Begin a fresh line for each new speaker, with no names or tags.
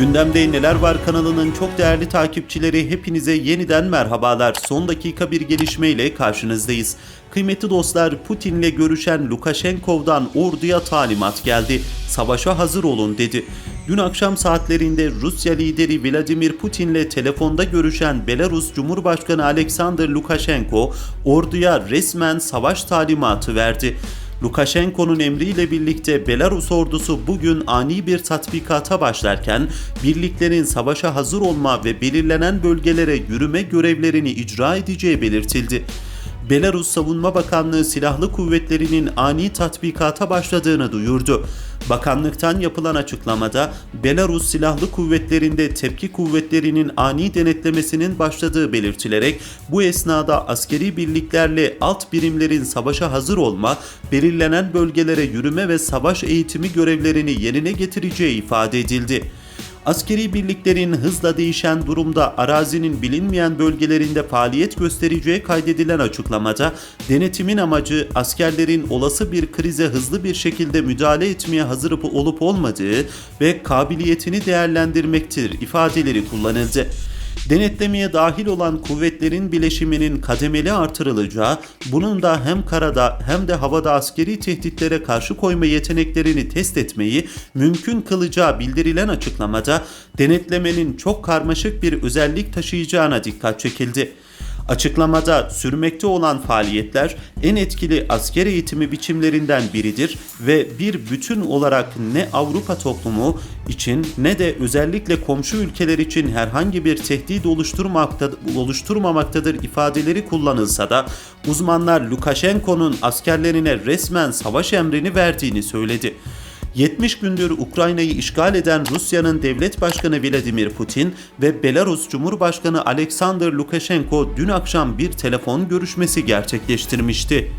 Gündemde Neler Var kanalının çok değerli takipçileri hepinize yeniden merhabalar. Son dakika bir gelişmeyle karşınızdayız. Kıymetli dostlar Putin'le görüşen Lukashenkov'dan orduya talimat geldi. Savaşa hazır olun dedi. Dün akşam saatlerinde Rusya lideri Vladimir Putin'le telefonda görüşen Belarus Cumhurbaşkanı Alexander Lukashenko orduya resmen savaş talimatı verdi. Lukashenko'nun emriyle birlikte Belarus ordusu bugün ani bir tatbikata başlarken birliklerin savaşa hazır olma ve belirlenen bölgelere yürüme görevlerini icra edeceği belirtildi. Belarus Savunma Bakanlığı silahlı kuvvetlerinin ani tatbikata başladığını duyurdu. Bakanlıktan yapılan açıklamada Belarus silahlı kuvvetlerinde tepki kuvvetlerinin ani denetlemesinin başladığı belirtilerek bu esnada askeri birliklerle alt birimlerin savaşa hazır olma, belirlenen bölgelere yürüme ve savaş eğitimi görevlerini yerine getireceği ifade edildi. Askeri birliklerin hızla değişen durumda arazinin bilinmeyen bölgelerinde faaliyet göstereceği kaydedilen açıklamada denetimin amacı askerlerin olası bir krize hızlı bir şekilde müdahale etmeye hazır olup olmadığı ve kabiliyetini değerlendirmektir ifadeleri kullanıldı. Denetlemeye dahil olan kuvvetlerin bileşiminin kademeli artırılacağı, bunun da hem karada hem de havada askeri tehditlere karşı koyma yeteneklerini test etmeyi mümkün kılacağı bildirilen açıklamada denetlemenin çok karmaşık bir özellik taşıyacağına dikkat çekildi. Açıklamada sürmekte olan faaliyetler en etkili asker eğitimi biçimlerinden biridir ve bir bütün olarak ne Avrupa toplumu için ne de özellikle komşu ülkeler için herhangi bir tehdit oluşturmamaktadır ifadeleri kullanılsa da uzmanlar Lukashenko'nun askerlerine resmen savaş emrini verdiğini söyledi. 70 gündür Ukrayna'yı işgal eden Rusya'nın devlet başkanı Vladimir Putin ve Belarus Cumhurbaşkanı Alexander Lukashenko dün akşam bir telefon görüşmesi gerçekleştirmişti.